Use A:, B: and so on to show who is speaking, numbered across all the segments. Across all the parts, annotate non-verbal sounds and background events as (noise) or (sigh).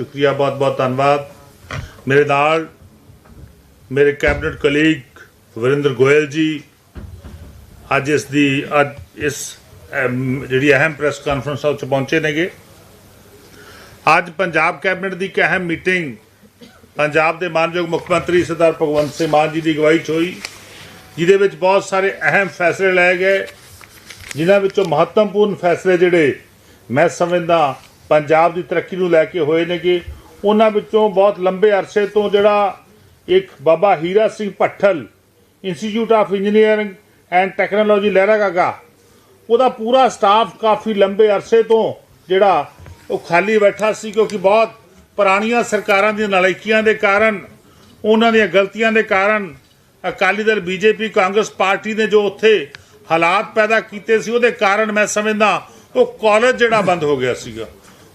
A: ਸ਼ੁਕਰੀਆ, ਬਹੁਤ ਬਹੁਤ ਧੰਨਵਾਦ। ਮੇਰੇ ਨਾਲ ਮੇਰੇ ਕੈਬਨਿਟ ਕਲੀਗ ਵਰਿੰਦਰ ਗੋਇਲ ਜੀ, ਅੱਜ ਇਸ ਦੀ, ਅੱਜ ਇਸ ਜਿਹੜੀ ਅਹਿਮ ਪ੍ਰੈਸ ਕਾਨਫਰੰਸ ਵਿੱਚ ਪਹੁੰਚੇ ਨੇਗੇ। ਅੱਜ ਪੰਜਾਬ ਕੈਬਨਿਟ ਦੀ ਇੱਕ ਅਹਿਮ ਮੀਟਿੰਗ ਪੰਜਾਬ ਦੇ ਮਾਨਯੋਗ ਮੁੱਖ ਮੰਤਰੀ ਸਰਦਾਰ ਭਗਵੰਤ ਸਿੰਘ ਮਾਨ ਜੀ ਦੀ ਅਗਵਾਈ 'ਚ ਹੋਈ, ਜਿਹਦੇ ਵਿੱਚ ਬਹੁਤ ਸਾਰੇ ਅਹਿਮ ਫੈਸਲੇ ਲਏ ਗਏ, ਜਿਨ੍ਹਾਂ ਵਿੱਚੋਂ ਮਹੱਤਵਪੂਰਨ ਫੈਸਲੇ ਜਿਹੜੇ ਮੈਂ ਸਮਝਦਾ ਪੰਜਾਬ ਦੀ ਤਰੱਕੀ ਨੂੰ ਲੈ ਕੇ ਹੋਏ ਨੇਗੇ। ਉਹਨਾਂ ਵਿੱਚੋਂ ਬਹੁਤ ਲੰਬੇ ਅਰਸੇ ਤੋਂ ਜਿਹੜਾ ਇੱਕ Baba Hira Singh Bhathal institute of engineering and technology Lehragaga, ਉਹਦਾ ਪੂਰਾ ਸਟਾਫ ਕਾਫੀ ਲੰਬੇ ਅਰਸੇ ਤੋਂ ਜਿਹੜਾ ਉਹ ਖਾਲੀ ਬੈਠਾ ਸੀ ਕਿਉਂਕਿ ਬਹੁਤ ਪੁਰਾਣੀਆਂ ਸਰਕਾਰਾਂ ਦੀਆਂ ਨਲਾਇਕੀਆਂ ਦੇ ਕਾਰਨ, ਉਹਨਾਂ ਦੀਆਂ ਗਲਤੀਆਂ ਦੇ ਕਾਰਨ ਅਕਾਲੀ ਦਲ, ਬੀਜੇਪੀ, ਕਾਂਗਰਸ ਪਾਰਟੀ ਨੇ ਜੋ ਉੱਥੇ ਹਾਲਾਤ ਪੈਦਾ ਕੀਤੇ ਸੀ, ਉਹਦੇ ਕਾਰਨ ਮੈਂ ਸਮਝਦਾ ਉਹ ਕਾਲਜ ਜਿਹੜਾ ਬੰਦ ਹੋ ਗਿਆ ਸੀਗਾ।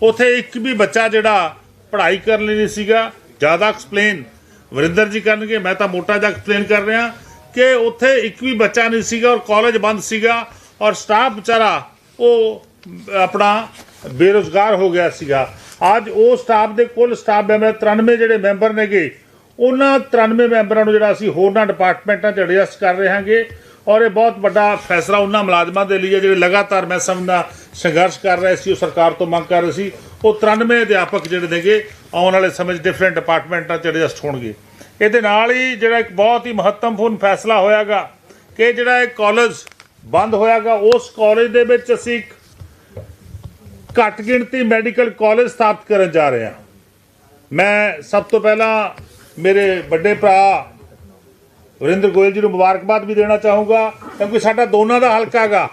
A: ਉੱਥੇ ਇੱਕ ਵੀ ਬੱਚਾ ਜਿਹੜਾ ਪੜ੍ਹਾਈ ਕਰਨ ਲਈ ਨਹੀਂ ਸੀਗਾ, ਜ਼ਿਆਦਾ ਐਕਸਪਲੇਨ ਵਰਿੰਦਰ ਜੀ ਕਰਨਗੇ, ਮੈਂ ਤਾਂ ਮੋਟਾ ਜਿਹਾ ਐਕਸਪਲੇਨ ਕਰ ਰਿਹਾ ਕਿ ਉੱਥੇ ਇੱਕ ਵੀ ਬੱਚਾ ਨਹੀਂ ਸੀਗਾ ਔਰ ਕਾਲਜ ਬੰਦ ਸੀਗਾ ਔਰ ਸਟਾਫ ਵਿਚਾਰਾ ਉਹ ਆਪਣਾ ਬੇਰੁਜ਼ਗਾਰ ਹੋ ਗਿਆ ਸੀਗਾ। ਅੱਜ ਉਹ ਸਟਾਫ ਦੇ ਕੁੱਲ ਸਟਾਫ ਮੈਂਬਰ 93 ਜਿਹੜੇ ਮੈਂਬਰ ਨੇਗੇ, ਉਹਨਾਂ 93 ਮੈਂਬਰਾਂ ਨੂੰ ਜਿਹੜਾ ਅਸੀਂ ਹੋਰਨਾਂ ਡਿਪਾਰਟਮੈਂਟਾਂ 'ਚ ਐਡਜਸਟ ਕਰ ਰਹੇ ਹਾਂਗੇ ਔਰ ਇਹ ਬਹੁਤ ਵੱਡਾ ਫੈਸਲਾ ਉਹਨਾਂ ਮੁਲਾਜ਼ਮਾਂ ਦੇ ਲਈ ਹੈ, ਜਿਹੜੇ ਲਗਾਤਾਰ ਮੈਂ ਸਮਝਦਾ ਸੰਘਰਸ਼ ਕਰ ਰਹੇ ਸੀ, ਉਹ ਸਰਕਾਰ ਤੋਂ ਮੰਗ ਕਰ ਰਹੇ ਸੀ, ਉਹ 93 ਅਧਿਆਪਕ ਜਿਹੜੇ ਨੇਗੇ, ਆਉਣ ਵਾਲੇ ਸਮੇਂ 'ਚ ਡਿਫਰੈਂਟ ਡਿਪਾਰਟਮੈਂਟਾਂ 'ਚ ਐਡਜਸਟ ਹੋਣਗੇ ਇਹਦੇ ਨਾਲ ਹੀ ਜਿਹੜਾ ਇੱਕ ਬਹੁਤ ਹੀ ਮਹੱਤਵਪੂਰਨ ਫੈਸਲਾ ਹੋਇਆਗਾ ਕਿ ਜਿਹੜਾ ਇਹ ਕਾਲਜ ਬੰਦ ਹੋਇਆਗਾ, ਉਸ ਕਾਲਜ ਦੇ ਵਿੱਚ ਅਸੀਂ ਇੱਕ ਘੱਟ ਗਿਣਤੀ ਮੈਡੀਕਲ ਕਾਲਜ ਸਥਾਪਿਤ ਕਰਨ ਜਾ ਰਹੇ ਹਾਂ। ਮੈਂ ਸਭ ਤੋਂ ਪਹਿਲਾਂ ਮੇਰੇ ਵੱਡੇ ਭਰਾ ਵਰਿੰਦਰ ਗੋਇਲ ਜੀ ਨੂੰ ਮੁਬਾਰਕਬਾਦ ਵੀ ਦੇਣਾ ਚਾਹੂੰਗਾ, ਕਿਉਂਕਿ ਸਾਡਾ ਦੋਨਾਂ ਦਾ ਹਲਕਾ ਗਾ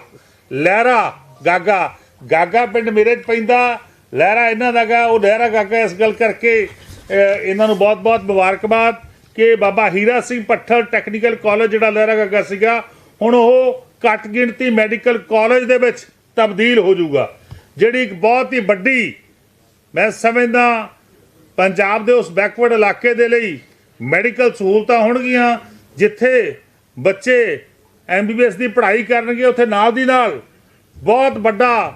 A: ਲਹਿਰਾ ਗਾਗਾ ਗਾਗਾ ਪਿੰਡ ਮੇਰੇ 'ਚ ਪੈਂਦਾ, ਲਹਿਰਾ ਇਹਨਾਂ ਦਾ ਗਾ, ਉਹ ਲਹਿਰਾ ਗਾਗਾ ਇਸ ਗੱਲ ਕਰਕੇ ਇਹਨਾਂ ਨੂੰ ਬਹੁਤ-ਬਹੁਤ ਮੁਬਾਰਕਬਾਦ ਕਿ ਬਾਬਾ ਹੀਰਾ ਸਿੰਘ ਪੱਠਲ ਟੈਕਨੀਕਲ ਕਾਲਜ ਜਿਹੜਾ ਲਹਿਰਾ ਗਾਗਾ ਸੀਗਾ, ਹੁਣ ਉਹ ਘੱਟ ਗਿਣਤੀ ਮੈਡੀਕਲ ਕਾਲਜ ਦੇ ਵਿੱਚ ਤਬਦੀਲ ਹੋ ਜਾਊਗਾ। ਜਿਹੜੀ ਇੱਕ ਬਹੁਤ ਹੀ ਵੱਡੀ, ਮੈਂ ਸਮਝਦਾ, ਪੰਜਾਬ ਦੇ ਉਸ ਬੈਕਵਰਡ ਇਲਾਕੇ ਦੇ ਲਈ ਮੈਡੀਕਲ ਸਹੂਲਤਾਂ ਹੋਣਗੀਆਂ, ਜਿੱਥੇ ਬੱਚੇ ਐਮਬੀਬੀਐਸ ਦੀ ਪੜ੍ਹਾਈ ਕਰਨਗੇ, ਉੱਥੇ ਨਾਲ ਦੀ ਨਾਲ ਬਹੁਤ ਵੱਡਾ।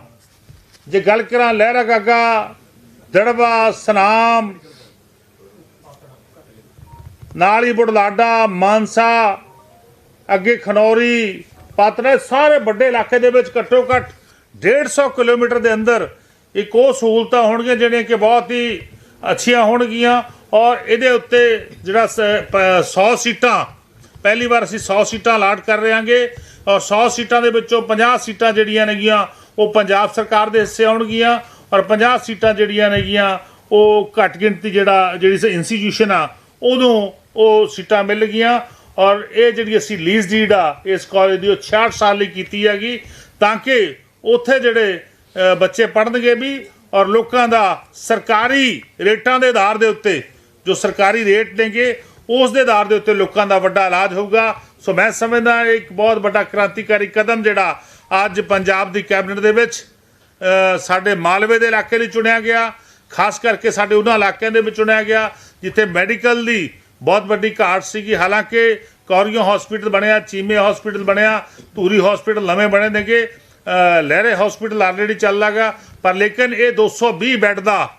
A: ਜੇ ਗੱਲ ਕਰਾਂ ਲਹਿਰਾ ਗਾਗਾ ਦੜਵਾ ਸਨਾਮ, ਨਾਲ ਹੀ ਬੁੜਲਾਡਾ ਮਾਨਸਾ, ਅੱਗੇ ਖਨੌਰੀ ਪਾਤਰੇ ਸਾਰੇ ਵੱਡੇ ਇਲਾਕੇ ਦੇ ਵਿੱਚ ਘੱਟੋ ਘੱਟ 150 ਕਿਲੋਮੀਟਰ ਦੇ ਅੰਦਰ ਇੱਕ ਉਹ ਸਹੂਲਤਾਂ ਹੋਣਗੀਆਂ ਜਿਹੜੀਆਂ ਕਿ ਬਹੁਤ ਹੀ ਅੱਛੀਆਂ ਹੋਣਗੀਆਂ ਔਰ ਇਹਦੇ ਉੱਤੇ ਜਿਹੜਾ 100 ਸੀਟਾਂ, ਪਹਿਲੀ ਵਾਰ ਅਸੀਂ 100 ਸੀਟਾਂ ਅਲਾਟ ਕਰ ਰਹੇ ਹਾਂਗੇ। 100 ਸੀਟਾਂ ਦੇ ਵਿੱਚੋਂ 50 ਸੀਟਾਂ ਜਿਹੜੀਆਂ ਨੇਗੀਆਂ, ਉਹ ਪੰਜਾਬ ਸਰਕਾਰ ਦੇ ਹਿੱਸੇ ਆਉਣਗੀਆਂ ਔਰ 50 ਸੀਟਾਂ ਜਿਹੜੀਆਂ ਨੇਗੀਆਂ, ਉਹ ਘੱਟ ਗਿਣਤੀ ਜਿਹੜਾ, ਜਿਹੜੀ ਇੰਸਟੀਟਿਊਸ਼ਨ ਆ ਉਦੋਂ ਉਹ ਸੀਟਾਂ ਮਿਲ ਗਈਆਂ ਔਰ ਇਹ ਜਿਹੜੀ ਅਸੀਂ ਲੀਜ਼ ਡੀਡ ਆ, ਇਸ ਕਾਲਜ ਦੀ ਉਹ 66 ਸਾਲ ਲਈ ਕੀਤੀ ਹੈਗੀ ਤਾਂ ਕਿ ਉੱਥੇ ਜਿਹੜੇ ਬੱਚੇ ਪੜ੍ਹਨਗੇ ਵੀ ਔਰ ਲੋਕਾਂ ਦਾ ਸਰਕਾਰੀ ਰੇਟਾਂ ਦੇ ਆਧਾਰ ਦੇ ਉੱਤੇ ਜੋ ਸਰਕਾਰੀ ਰੇਟ ਨੇਗੇ, ਉਸ ਦੇ ਆਧਾਰ ਦੇ ਉੱਤੇ ਲੋਕਾਂ ਦਾ ਵੱਡਾ ਇਲਾਜ ਹੋਊਗਾ ਸੋ ਮੈਂ ਸਮਝਦਾ ਇਹ ਇੱਕ ਬਹੁਤ ਵੱਡਾ ਕ੍ਰਾਂਤੀਕਾਰੀ ਕਦਮ ਜਿਹੜਾ ਅੱਜ ਪੰਜਾਬ ਦੀ ਕੈਬਨਿਟ ਦੇ ਵਿੱਚ ਸਾਡੇ ਮਾਲਵੇ ਦੇ ਇਲਾਕੇ ਲਈ ਚੁਣਿਆ ਗਿਆ। ਖਾਸ ਕਰਕੇ ਸਾਡੇ ਉਹਨਾਂ ਇਲਾਕਿਆਂ ਦੇ ਵਿੱਚ ਚੁਣਿਆ ਗਿਆ, ਜਿੱਥੇ ਮੈਡੀਕਲ ਦੀ ਬਹੁਤ ਵੱਡੀ ਘਾਟ ਸੀਗੀ। ਹਾਲਾਂਕਿ ਕੌਰੀਓ ਹਸਪੀਟਲ ਬਣਿਆ, ਚੀਮੇ ਹਸਪੀਟਲ ਬਣਿਆ, ਧੂਰੀ ਹਸਪੀਟਲ ਨਵੇਂ ਬਣੇ ਨੇਗੇ। ਲਹਿਰੇ ਹਸਪੀਟਲ ਆਲਰੇਡੀ ਚੱਲ ਲਾਗਾ ਪਰ ਲੇਕਿਨ ਇਹ 220 ਬੈੱਡ ਦਾ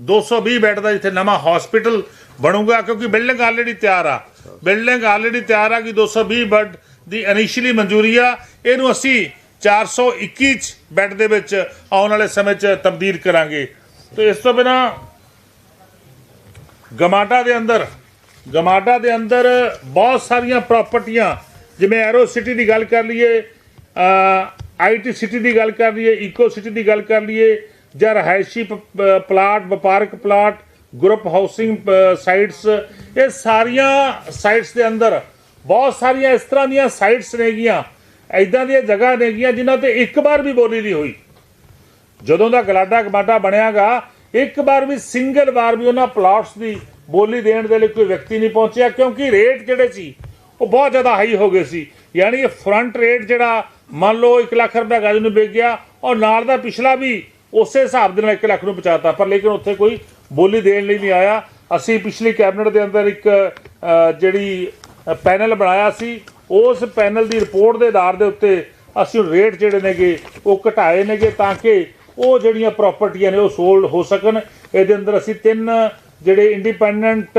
A: 220 ਬੈੱਡ ਦਾ ਜਿੱਥੇ ਨਵਾਂ ਹਸਪੀਟਲ ਬਣੂਗਾ, ਕਿਉਂਕਿ ਬਿਲਡਿੰਗ ਆਲਰੇਡੀ ਤਿਆਰ ਆ। ਬਿਲਡਿੰਗ ਆਲਰੇਡੀ ਤਿਆਰ ਆ ਕਿ 220 ਬੈੱਡ ਦੀ ਇਨੀਸ਼ੀਅਲੀ ਮਨਜ਼ੂਰੀ ਆ। ਇਹਨੂੰ ਅਸੀਂ 421 ਚ ਬੈੱਡ ਦੇ ਵਿੱਚ ਆਉਣ ਵਾਲੇ ਸਮੇਂ 'ਚ ਤਬਦੀਲ ਕਰਾਂਗੇ। ਤੇ ਇਸ ਤੋਂ ਬਿਨਾ ਗਮਾਡਾ ਦੇ ਅੰਦਰ, ਗਮਾਡਾ ਦੇ ਅੰਦਰ ਬਹੁਤ ਸਾਰੀਆਂ ਪ੍ਰਾਪਰਟੀਆਂ ਜਿਵੇਂ ਐਰੋ ਸਿਟੀ ਦੀ ਗੱਲ ਕਰ ਲਈਏ ਆਈਟੀ ਸਿਟੀ ਦੀ ਗੱਲ ਕਰ ਲਈਏ ਇਕੋ ਸਿਟੀ ਦੀ ਗੱਲ ਕਰ ਲਈਏ, ਜਾਂ ਰਹਾਇਸ਼ੀ ਪਲਾਟ, ਵਪਾਰਕ ਪਲਾਟ ਗਰੁੱਪ ਹਾਊਸਿੰਗ ਸਾਈਟਸ ਇਹ ਸਾਰੀਆਂ ਸਾਈਟਸ ਦੇ ਅੰਦਰ ਬਹੁਤ ਸਾਰੀਆਂ ਇਸ ਤਰ੍ਹਾਂ ਦੀਆਂ ਸਾਈਟਸ ਨੇਗੀਆਂ ਐਦਾਂ ਦੀਆਂ ਜਗ੍ਹਾ ਨੇਗੀਆਂ ਜਿਨ੍ਹਾਂ ਤੇ ਇੱਕ ਵਾਰ ਵੀ ਬੋਲੀ ਨਹੀਂ ਹੋਈ। ਜਦੋਂ ਦਾ ਗਲਾਡਾ ਕਮਾਟਾ ਬਣਿਆਗਾ, ਇੱਕ ਵਾਰ ਵੀ ਸਿੰਗਲ ਵਾਰ ਵੀ ਉਹਨਾਂ ਪਲਾਟਸ ਦੀ ਬੋਲੀ ਦੇਣ ਦੇ ਲਈ ਕੋਈ ਵਿਅਕਤੀ ਨਹੀਂ ਪਹੁੰਚਿਆ, ਕਿਉਂਕਿ ਰੇਟ ਜਿਹੜੇ ਸੀ? ਉਹ ਬਹੁਤ ਜ਼ਿਆਦਾ ਹਾਈ ਹੋ ਗਏ ਸੀ। ਯਾਨੀ ਇਹ ਫਰੰਟ ਰੇਟ ਜਿਹੜਾ ਮੰਨ ਲਓ 1 ਲੱਖ ਰੁਪਏ ਗਜ ਨੂੰ ਵਿਕ ਗਿਆ ਔਰ ਨਾਲ ਦਾ ਪਿਛਲਾ ਵੀ ਉਸੇ ਹਿਸਾਬ ਦੇ ਨਾਲ 1 ਲੱਖ ਨੂੰ ਪਹੁੰਚਾਤਾ, ਪਰ ਲੇਕਿਨ ਉੱਥੇ ਕੋਈ ਬੋਲੀ ਦੇਣ ਲਈ ਨਹੀਂ ਆਇਆ। ਅਸੀਂ ਪਿਛਲੀ ਕੈਬਨਿਟ ਦੇ ਅੰਦਰ ਇੱਕ ਜਿਹੜੀ ਪੈਨਲ ਬਣਾਇਆ ਸੀ, ਉਸ ਪੈਨਲ ਦੀ ਰਿਪੋਰਟ ਦੇ ਆਧਾਰ ਦੇ ਉੱਤੇ ਅਸੀਂ ਰੇਟ ਜਿਹੜੇ ਨੇਗੇ, ਉਹ ਘਟਾਏ ਨੇਗੇ ਤਾਂ ਕਿ ਉਹ ਜਿਹੜੀਆਂ ਪ੍ਰਾਪਰਟੀਆਂ ਨੇ ਉਹ ਸੋਲਡ ਹੋ ਸਕਣ। ਇਹਦੇ ਅੰਦਰ ਅਸੀਂ ਤਿੰਨ ਜਿਹੜੇ ਇੰਡੀਪੈਂਡੈਂਟ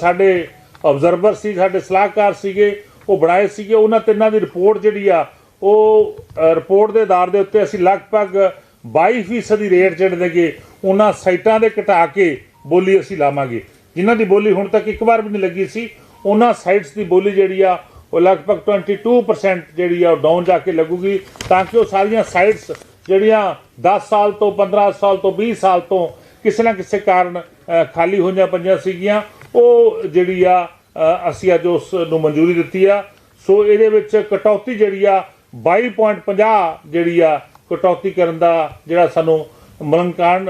A: ਸਾਡੇ ਆਬਜ਼ਰਵਰ ਸੀ, ਸਾਡੇ ਸਲਾਹਕਾਰ ਸੀਗੇ, ਉਹ ਬਣਾਏ ਸੀਗੇ। ਉਹਨਾਂ ਤਿੰਨਾਂ ਦੀ ਰਿਪੋਰਟ ਜਿਹੜੀ ਆ, ਉਹ ਰਿਪੋਰਟ ਦੇ ਆਧਾਰ ਦੇ ਉੱਤੇ ਅਸੀਂ ਲਗਭਗ 22% ਦੀ ਰੇਟ ਜਿਹੜੇ ਨੇਗੇ, ਉਹਨਾਂ ਸਾਈਟਾਂ ਦੇ ਘਟਾ ਕੇ ਬੋਲੀ ਅਸੀਂ ਲਾਵਾਂਗੇ। ਜਿਨ੍ਹਾਂ ਦੀ ਬੋਲੀ ਹੁਣ ਤੱਕ ਇੱਕ ਵਾਰ ਵੀ ਨਹੀਂ ਲੱਗੀ ਸੀ, ਉਹਨਾਂ ਸਾਈਟਸ ਦੀ ਬੋਲੀ ਜਿਹੜੀ ਆ, ਉਹ ਲਗਭਗ 22% ਜਿਹੜੀ ਆ, ਉਹ ਡਾਊਨ ਜਾ ਕੇ ਲੱਗੂਗੀ, ਤਾਂ ਕਿ ਉਹ ਸਾਰੀਆਂ ਸਾਈਟਸ ਜਿਹੜੀਆਂ 10 ਸਾਲ ਤੋਂ 15 ਸਾਲ ਤੋਂ 20 ਸਾਲ ਤੋਂ ਕਿਸੇ ਨਾ ਕਿਸੇ ਕਾਰਨ ਖਾਲੀ ਹੋਈਆਂ ਪਈਆਂ ਸੀਗੀਆਂ, ਉਹ ਜਿਹੜੀ ਆ ਅਸੀਂ ਅੱਜ ਉਸ ਨੂੰ ਮਨਜ਼ੂਰੀ ਦਿੱਤੀ ਆ। ਸੋ ਇਹਦੇ ਵਿੱਚ ਕਟੌਤੀ ਜਿਹੜੀ ਆ 22.50 ਜਿਹੜੀ ਆ ਕਟੌਤੀ ਕਰਨ ਦਾ ਜਿਹੜਾ ਸਾਨੂੰ ਮਲੰਕਾਨ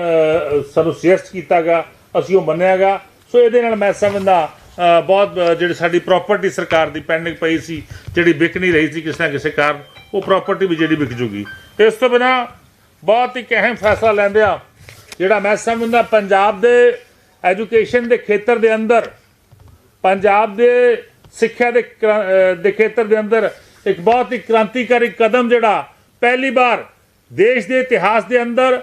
A: ਸਾਨੂੰ ਸੁਜੈਸਟ ਕੀਤਾਗਾ, ਅਸੀਂ ਉਹ ਮੰਨਿਆਗਾ। ਸੋ ਇਹਦੇ ਨਾਲ ਮੈਂ ਸਮਝਦਾ ਬਹੁਤ ਜਿਹੜੀ ਸਾਡੀ ਪ੍ਰਾਪਰਟੀ ਸਰਕਾਰ ਦੀ ਪੈਂਡਿੰਗ ਪਈ ਸੀ, ਜਿਹੜੀ ਵਿਕ ਨਹੀਂ ਰਹੀ ਸੀ ਕਿਸੇ ਨਾ ਕਿਸੇ ਕਾਰਨ, ਉਹ ਪ੍ਰਾਪਰਟੀ ਵੀ ਜਿਹੜੀ ਵਿਕ ਜੂਗੀ। ਇਸ ਤੋਂ ਬਿਨਾ ਬਹੁਤ ਹੀ ਅਹਿਮ ਫੈਸਲਾ ਲੈਂਦੇ ਆ ਜਿਹੜਾ ਮੈਂ ਸਮਝਦਾ ਪੰਜਾਬ ਦੇ ਐਜੂਕੇਸ਼ਨ ਦੇ ਖੇਤਰ ਦੇ ਅੰਦਰ, ਪੰਜਾਬ ਦੇ ਸਿੱਖਿਆ ਦੇ ਕ੍ਰਾਂ- ਦੇ ਖੇਤਰ ਦੇ ਅੰਦਰ ਇੱਕ ਬਹੁਤ ਹੀ ਕ੍ਰਾਂਤੀਕਾਰੀ ਕਦਮ ਜਿਹੜਾ ਪਹਿਲੀ ਵਾਰ ਦੇਸ਼ ਦੇ ਇਤਿਹਾਸ ਦੇ ਅੰਦਰ,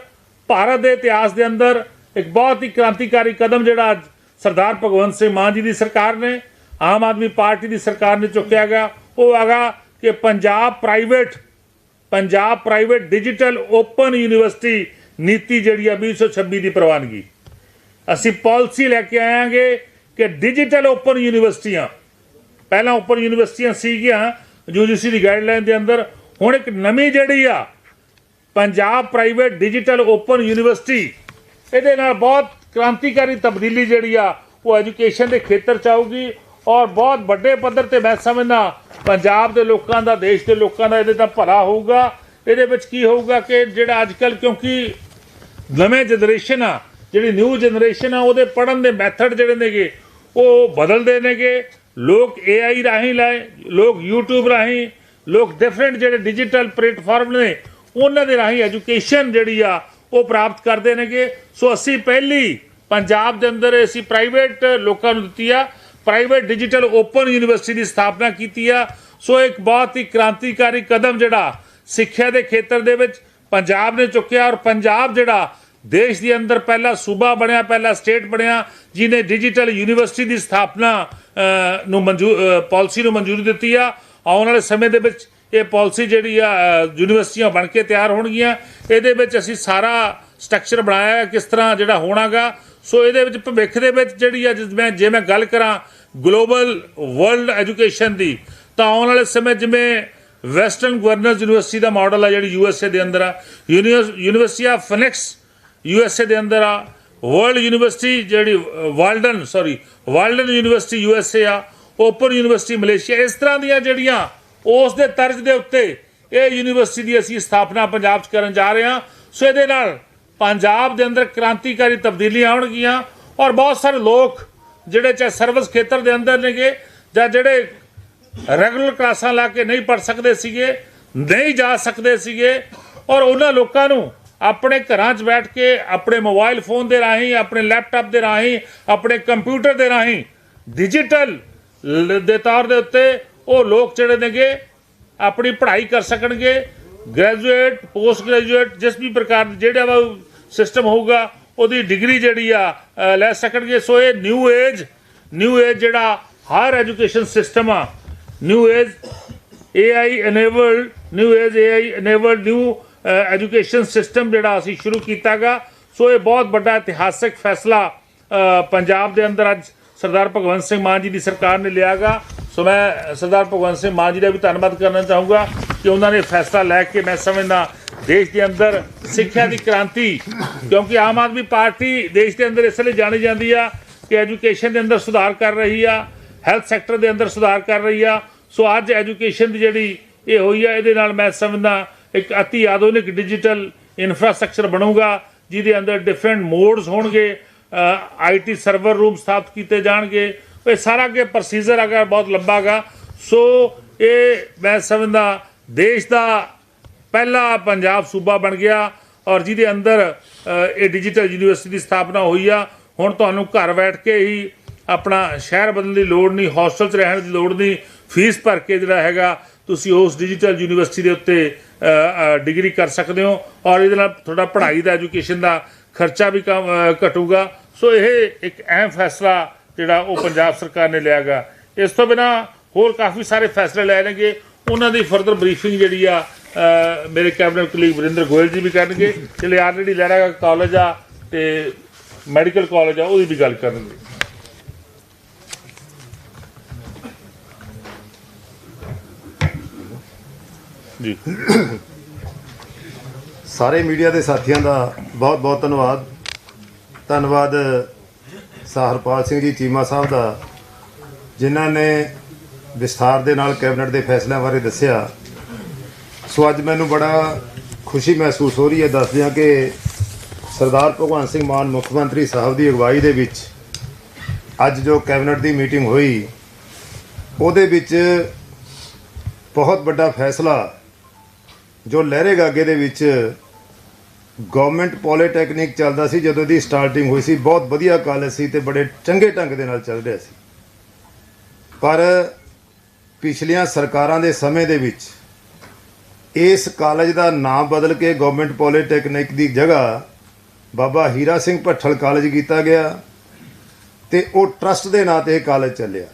A: ਭਾਰਤ ਦੇ ਇਤਿਹਾਸ ਦੇ ਅੰਦਰ ਇੱਕ ਬਹੁਤ ਹੀ ਕ੍ਰਾਂਤੀਕਾਰੀ ਕਦਮ ਜਿਹੜਾ ਅੱਜ ਸਰਦਾਰ ਭਗਵੰਤ ਸਿੰਘ ਮਾਨ ਜੀ ਦੀ ਸਰਕਾਰ ਨੇ, ਆਮ ਆਦਮੀ ਪਾਰਟੀ ਦੀ ਸਰਕਾਰ ਨੇ ਚੁੱਕਿਆ ਗਿਆ ਉਹ ਹੈਗਾ ਕਿ Punjab private Punjab private digital open university ਨੀਤੀ ਜਿਹੜੀ ਆ 2026 ਦੀ ਪ੍ਰਵਾਨਗੀ। ਅਸੀਂ ਪਾਲਿਸੀ ਲੈ ਕੇ ਆਵਾਂਗੇ ਕਿ ਡਿਜੀਟਲ ਓਪਨ ਯੂਨੀਵਰਸਿਟੀਆਂ, ਪਹਿਲਾਂ ਓਪਨ ਯੂਨੀਵਰਸਿਟੀਆਂ ਸੀਗੀਆਂ ਯੂਜੀਸੀ ਦੀ ਗਾਈਡਲਾਈਨ ਦੇ ਅੰਦਰ, ਹੁਣ ਇੱਕ ਨਵੀਂ ਜਿਹੜੀ ਆ Punjab private digital open university. ਇਹਦੇ ਨਾਲ ਬਹੁਤ ਕ੍ਰਾਂਤੀਕਾਰੀ ਤਬਦੀਲੀ ਜਿਹੜੀ ਆ, ਉਹ ਐਜੂਕੇਸ਼ਨ ਦੇ ਖੇਤਰ ਚ ਆਊਗੀ ਔਰ ਬਹੁਤ ਵੱਡੇ ਪੱਧਰ ਤੇ ਮੈਂ ਸਮਝਦਾ ਪੰਜਾਬ ਦੇ ਲੋਕਾਂ ਦਾ, ਦੇਸ਼ ਦੇ ਲੋਕਾਂ ਦਾ ਇਹਦੇ ਤਾਂ ਭਲਾ ਹੋਊਗਾ। ਇਹਦੇ ਵਿੱਚ ਕੀ ਹੋਊਗਾ ਕਿ ਜਿਹੜਾ ਅੱਜ ਕੱਲ ਕਿਉਂਕਿ ਨਵੇਂ ਜਨਰੇਸ਼ਨ ਆ, ਜਿਹੜੀ ਨਿਊ ਜਨਰੇਸ਼ਨ ਆ, ਉਹਦੇ ਪੜਨ ਦੇ ਮੈਥਡ ਜਿਹੜੇ ਨੇਗੇ, ਉਹ ਬਦਲਦੇ ਨੇਗੇ। ਲੋਕ AI ਰਾਹੀਂ ਲਾਏ, ਲੋਕ YouTube ਰਾਹੀਂ, ਲੋਕ ਡਿਫਰੈਂਟ ਜਿਹੜੇ ਡਿਜੀਟਲ ਪਲੇਟਫਾਰਮ ਨੇ ਉਹਨਾਂ ਦੇ ਰਾਹੀਂ ਐਜੂਕੇਸ਼ਨ ਜਿਹੜੀ ਆ, ਉਹ ਪ੍ਰਾਪਤ ਕਰਦੇ ਨੇਗੇ। ਸੋ ਅਸੀਂ ਪਹਿਲੀ ਪੰਜਾਬ ਦੇ ਅੰਦਰ ਅਸੀਂ ਪ੍ਰਾਈਵੇਟ ਲੋਕਾਂ ਨੂੰ ਦਿੱਤੀ ਆ। ਪ੍ਰਾਈਵੇਟ ਡਿਜੀਟਲ ਓਪਨ ਯੂਨੀਵਰਸਿਟੀ ਦੀ ਸਥਾਪਨਾ ਕੀਤੀ ਆ। ਸੋ ਇੱਕ ਬਹੁਤ ਹੀ ਕ੍ਰਾਂਤੀਕਾਰੀ ਕਦਮ ਜਿਹੜਾ ਸਿੱਖਿਆ ਦੇ ਖੇਤਰ ਦੇ ਵਿੱਚ ਪੰਜਾਬ ਨੇ ਚੁੱਕਿਆ ਔਰ ਪੰਜਾਬ ਜਿਹੜਾ ਦੇਸ਼ ਦੇ ਅੰਦਰ ਪਹਿਲਾ ਸੂਬਾ ਬਣਿਆ, ਪਹਿਲਾ ਸਟੇਟ ਬਣਿਆ, ਜਿਹਨੇ ਡਿਜੀਟਲ ਯੂਨੀਵਰਸਿਟੀ ਦੀ ਸਥਾਪਨਾ ਨੂੰ ਮਨਜ਼ੂਰ ਪਾਲਿਸੀ ਨੂੰ ਮਨਜ਼ੂਰੀ ਦਿੱਤੀ ਆ। ਆਉਣ ਵਾਲੇ ਸਮੇਂ ਦੇ ਵਿੱਚ ਇਹ ਪਾਲਿਸੀ ਜਿਹੜੀ ਆ ਯੂਨੀਵਰਸਿਟੀਆਂ ਬਣ ਕੇ ਤਿਆਰ ਹੋਣਗੀਆਂ। ਇਹਦੇ ਵਿੱਚ ਅਸੀਂ ਸਾਰਾ ਸਟਰਕਚਰ ਬਣਾਇਆ ਕਿਸ ਤਰ੍ਹਾਂ ਜਿਹੜਾ ਹੋਣਾਗਾ। ਸੋ ਇਹਦੇ ਵਿੱਚ ਭਵਿੱਖ ਦੇ ਵਿੱਚ ਜਿਹੜੀ ਆ, ਜਿਸ ਜੇ ਮੈਂ ਗੱਲ ਕਰਾਂ ਗਲੋਬਲ ਵਰਲਡ ਐਜੂਕੇਸ਼ਨ ਦੀ, ਤਾਂ ਆਉਣ ਵਾਲੇ ਸਮੇਂ ਜਿਵੇਂ ਵੈਸਟਰਨ ਗਵਰਨਰਸ ਯੂਨੀਵਰਸਿਟੀ ਦਾ ਮਾਡਲ ਆ ਜਿਹੜੀ ਯੂਐਸਏ ਦੇ ਅੰਦਰ ਆ। ਯੂਨੀਵਰਸਿਟੀ ਆਫ ਫਿਨਿਕਸ ਯੂਐਸਏ ਦੇ ਅੰਦਰ ਆ। ਵਰਲਡ ਯੂਨੀਵਰਸਿਟੀ ਜਿਹੜੀ Walden sorry Walden university USA ਆ। ਓਪਨ ਯੂਨੀਵਰਸਿਟੀ ਮਲੇਸ਼ੀਆ ਇਸ ਤਰ੍ਹਾਂ ਦੀਆਂ ਜਿਹੜੀਆਂ ਉਸ ਦੇ ਤਰਜ਼ ਦੇ ਉੱਤੇ ਇਹ ਯੂਨੀਵਰਸਿਟੀ ਦੀ ਅਸੀਂ ਸਥਾਪਨਾ ਪੰਜਾਬ 'ਚ ਕਰਨ ਜਾ ਰਹੇ ਹਾਂ। ਸੋ ਇਹਦੇ ਨਾਲ ਪੰਜਾਬ ਦੇ ਅੰਦਰ ਕ੍ਰਾਂਤੀਕਾਰੀ ਤਬਦੀਲੀਆਂ ਆਉਣਗੀਆਂ ਔਰ ਬਹੁਤ ਸਾਰੇ ਲੋਕ ਜਿਹੜੇ ਚਾਹੇ ਸਰਵਿਸ ਖੇਤਰ ਦੇ ਅੰਦਰ ਨੇਗੇ ਜਾਂ ਜਿਹੜੇ ਰੈਗੂਲਰ ਕਲਾਸਾਂ ਲਾ ਕੇ ਨਹੀਂ ਪੜ ਸਕਦੇ ਸੀਗੇ, ਨਹੀਂ ਜਾ ਸਕਦੇ ਸੀਗੇ ਔਰ ਉਹਨਾਂ ਲੋਕਾਂ ਨੂੰ ਆਪਣੇ ਘਰਾਂ 'ਚ ਬੈਠ ਕੇ ਆਪਣੇ ਮੋਬਾਈਲ ਫੋਨ ਦੇ ਰਾਹੀਂ, ਆਪਣੇ ਲੈਪਟਾਪ ਦੇ ਰਾਹੀਂ, ਆਪਣੇ ਕੰਪਿਊਟਰ ਦੇ ਰਾਹੀਂ, ਡਿਜੀਟਲ ਦੇ ਤੌਰ ਦੇ ਉੱਤੇ ਉਹ ਲੋਕ ਜਿਹੜੇ ਨੇਗੇ, ਆਪਣੀ ਪੜ੍ਹਾਈ ਕਰ ਸਕਣਗੇ ਗ੍ਰੈਜੂਏਟ ਪੋਸਟ ਗ੍ਰੈਜੂਏਟ ਜਿਸ ਵੀ ਪ੍ਰਕਾਰ ਜਿਹੜਾ ਵਾ ਸਿਸਟਮ ਹੋਊਗਾ, ਉਹਦੀ ਡਿਗਰੀ ਜਿਹੜੀ ਆ ਲੈ ਸਕਣਗੇ। ਸੋ ਇਹ ਨਿਊ ਏਜ ਨਿਊ ਏਜ ਜਿਹੜਾ ਹਾਇਰ ਐਜੂਕੇਸ਼ਨ ਸਿਸਟਮ ਆ new age AI enabled new age AI enabled new education system ਜਿਹੜਾ ਅਸੀਂ ਸ਼ੁਰੂ ਕੀਤਾਗਾ ਸੋ ਇਹ ਬਹੁਤ ਵੱਡਾ ਇਤਿਹਾਸਕ ਫੈਸਲਾ ਪੰਜਾਬ ਦੇ ਅੰਦਰ ਅੱਜ ਸਰਦਾਰ ਭਗਵੰਤ ਸਿੰਘ ਮਾਨ ਜੀ ਦੀ ਸਰਕਾਰ ਨੇ ਲਿਆਗਾ। ਸੋ ਮੈਂ ਸਰਦਾਰ ਭਗਵੰਤ ਸਿੰਘ ਮਾਨ ਜੀ ਦਾ ਵੀ ਧੰਨਵਾਦ ਕਰਨਾ ਚਾਹੂੰਗਾ ਕਿ ਉਹਨਾਂ ਨੇ ਫੈਸਲਾ ਲੈ ਕੇ ਮੈਂ ਸਮਝਦਾ ਦੇਸ਼ ਦੇ ਅੰਦਰ ਸਿੱਖਿਆ ਦੀ ਕ੍ਰਾਂਤੀ, ਕਿਉਂਕਿ ਆਮ ਆਦਮੀ ਪਾਰਟੀ ਦੇਸ਼ ਦੇ ਅੰਦਰ ਇਸ ਲਈ ਜਾਣੀ ਜਾਂਦੀ ਆ ਕਿ ਐਜੂਕੇਸ਼ਨ ਦੇ ਅੰਦਰ ਸੁਧਾਰ ਕਰ ਰਹੀ ਆ, ਹੈਲਥ ਸੈਕਟਰ ਦੇ ਅੰਦਰ ਸੁਧਾਰ ਕਰ ਰਹੀ ਆ। ਸੋ ਅੱਜ ਐਜੂਕੇਸ਼ਨ ਦੀ ਜਿਹੜੀ ਇਹ ਹੋਈ ਆ, ਇਹਦੇ ਨਾਲ ਮੈਂ ਸਮਝਦਾ ਇੱਕ ਅਤੀ ਆਧੁਨਿਕ ਡਿਜੀਟਲ ਇਨਫਰਾਸਟ੍ਰਕਚਰ ਬਣੂਗਾ, ਜਿਹਦੇ ਅੰਦਰ ਡਿਫਰੈਂਟ ਮੋਡਸ ਹੋਣਗੇ। ਆਈਟੀ ਸਰਵਰ ਰੂਮ ਸਥਾਪਿਤ ਕੀਤੇ ਜਾਣਗੇ। ਇਹ ਸਾਰਾ ਅੱਗੇ ਪ੍ਰੋਸੀਜਰ ਅਗਰ ਬਹੁਤ ਲੰਬਾ ਗਾ ਸੋ ਇਹ ਮੈਂ ਸਮਝਦਾ, ਦੇਸ਼ ਦਾ ਪਹਿਲਾ ਪੰਜਾਬ ਸੂਬਾ ਬਣ ਗਿਆ ਔਰ ਜਿਹਦੇ ਅੰਦਰ ਇਹ ਡਿਜੀਟਲ ਯੂਨੀਵਰਸਿਟੀ ਦੀ ਸਥਾਪਨਾ ਹੋਈ ਆ। ਹੁਣ ਤੁਹਾਨੂੰ ਘਰ ਬੈਠ ਕੇ ਹੀ ਆਪਣਾ ਸ਼ਹਿਰ ਬਦਲਣ ਦੀ ਲੋੜ ਨਹੀਂ ਹੌਸਟਲ 'ਚ ਰਹਿਣ ਦੀ ਲੋੜ ਨਹੀਂ ਫੀਸ ਭਰ ਕੇ ਜਿਹੜਾ ਹੈਗਾ, ਤੁਸੀਂ ਉਸ ਡਿਜੀਟਲ ਯੂਨੀਵਰਸਿਟੀ ਦੇ ਉੱਤੇ ਡਿਗਰੀ ਕਰ ਸਕਦੇ ਹੋ। ਔਰ ਇਹਦੇ ਨਾਲ ਤੁਹਾਡਾ ਪੜ੍ਹਾਈ ਦਾ ਐਜੂਕੇਸ਼ਨ ਦਾ ਖਰਚਾ ਵੀ ਕਮ ਘਟੂਗਾ। ਸੋ ਇਹ ਇੱਕ ਅਹਿਮ ਫੈਸਲਾ ਜਿਹੜਾ ਉਹ ਪੰਜਾਬ ਸਰਕਾਰ ਨੇ ਲਿਆ ਗਾ ਇਸ ਤੋਂ ਬਿਨਾ ਹੋਰ ਕਾਫੀ ਸਾਰੇ ਫੈਸਲੇ ਲੈ ਲੈਣਗੇ ਉਹਨਾਂ ਦੀ ਫਰਦਰ ਬਰੀਫਿੰਗ ਜਿਹੜੀ ਆ ਮੇਰੇ ਕੈਬਨਿਟ ਕਲੀਗ ਵਰਿੰਦਰ ਗੋਇਲ ਜੀ ਵੀ ਕਰਨਗੇ। ਜਿਹੜੇ ਆਲਰੇਡੀ ਲਹਿਰਾ ਕਾਲਜ ਆ ਤੇ ਮੈਡੀਕਲ ਕਾਲਜ ਆ, ਉਹਦੀ ਵੀ ਗੱਲ ਕਰਨਗੇ। ਜੀ।
B: ਸਾਰੇ ਮੀਡੀਆ ਦੇ ਸਾਥੀਆਂ ਦਾ ਬਹੁਤ ਬਹੁਤ ਧੰਨਵਾਦ। ਧੰਨਵਾਦ ਸਹਰਪਾਲ ਸਿੰਘ ਜੀ, ਚੀਮਾ ਸਾਹਿਬ ਦਾ, ਜਿਨ੍ਹਾਂ ਨੇ ਵਿਸਥਾਰ ਦੇ ਨਾਲ ਕੈਬਨਿਟ ਦੇ ਫੈਸਲਿਆਂ ਬਾਰੇ ਦੱਸਿਆ। ਸੋ ਅੱਜ ਮੈਨੂੰ ਬੜਾ ਖੁਸ਼ੀ ਮਹਿਸੂਸ ਹੋ ਰਹੀ ਹੈ ਦੱਸਦਿਆਂ ਕਿ ਸਰਦਾਰ ਭਗਵੰਤ ਸਿੰਘ ਮਾਨ ਮੁੱਖ ਮੰਤਰੀ ਸਾਹਿਬ ਦੀ ਅਗਵਾਈ ਦੇ ਵਿੱਚ ਅੱਜ ਜੋ ਕੈਬਨਿਟ ਦੀ ਮੀਟਿੰਗ ਹੋਈ, ਉਹਦੇ ਵਿੱਚ ਬਹੁਤ ਵੱਡਾ ਫੈਸਲਾ ਜੋ ਲਹਿਰੇ ਗਾਗੇ ਦੇ ਵਿੱਚ ਗਵਰਨਮੈਂਟ ਪੋਲੀਟੈਕਨਿਕ ਚੱਲਦਾ ਸੀ, ਜਦੋਂ ਦੀ ਸਟਾਰਟਿੰਗ ਹੋਈ ਸੀ, ਬਹੁਤ ਵਧੀਆ ਕਾਲਜ ਸੀ ਤੇ ਬੜੇ ਚੰਗੇ ਢੰਗ ਦੇ ਨਾਲ ਚੱਲ ਰਿਹਾ ਸੀ। ਪਰ ਪਿਛਲੀਆਂ ਸਰਕਾਰਾਂ ਦੇ ਸਮੇਂ ਦੇ ਵਿੱਚ ਇਸ ਕਾਲਜ ਦਾ ਨਾਮ ਬਦਲ ਕੇ ਗਵਰਨਮੈਂਟ ਪੋਲੀਟੈਕਨਿਕ ਦੀ ਜਗ੍ਹਾ ਬਾਬਾ ਹੀਰਾ ਸਿੰਘ ਭੱਠਲ ਕਾਲਜ ਕੀਤਾ ਗਿਆ ਤੇ ਉਹ ਟਰਸਟ ਦੇ ਨਾਂ ਤੇ ਇਹ ਕਾਲਜ ਚੱਲਿਆ।